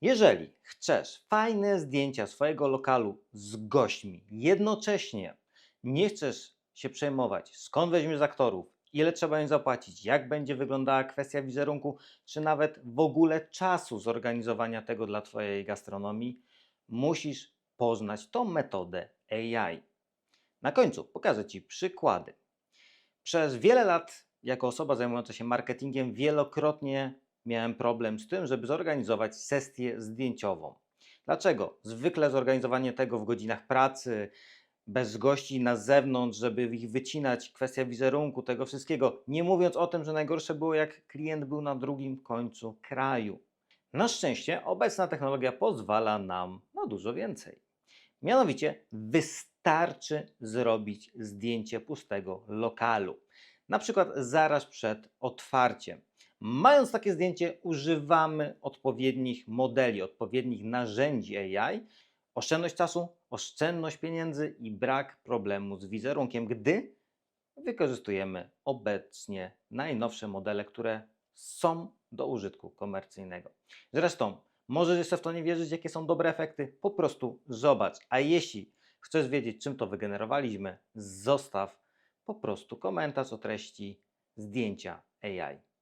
Jeżeli chcesz fajne zdjęcia swojego lokalu z gośćmi, jednocześnie nie chcesz się przejmować, skąd weźmiesz aktorów, ile trzeba im zapłacić, jak będzie wyglądała kwestia wizerunku, czy nawet w ogóle czasu zorganizowania tego dla Twojej gastronomii, musisz poznać tą metodę AI. Na końcu pokażę Ci przykłady. Przez wiele lat, jako osoba zajmująca się marketingiem, wielokrotnie miałem problem z tym, żeby zorganizować sesję zdjęciową. Dlaczego? Zwykle zorganizowanie tego w godzinach pracy, bez gości na zewnątrz, żeby ich wycinać, kwestia wizerunku, tego wszystkiego. Nie mówiąc o tym, że najgorsze było, jak klient był na drugim końcu kraju. Na szczęście obecna technologia pozwala nam na dużo więcej. Mianowicie wystarczy zrobić zdjęcie pustego lokalu, na przykład zaraz przed otwarciem. Mając takie zdjęcie, używamy odpowiednich modeli, odpowiednich narzędzi AI. Oszczędność czasu, oszczędność pieniędzy i brak problemu z wizerunkiem, gdy wykorzystujemy obecnie najnowsze modele, które są do użytku komercyjnego. Zresztą, możesz jeszcze w to nie wierzyć, jakie są dobre efekty, po prostu zobacz. A jeśli chcesz wiedzieć, czym to wygenerowaliśmy, zostaw po prostu komentarz o treści zdjęcia AI.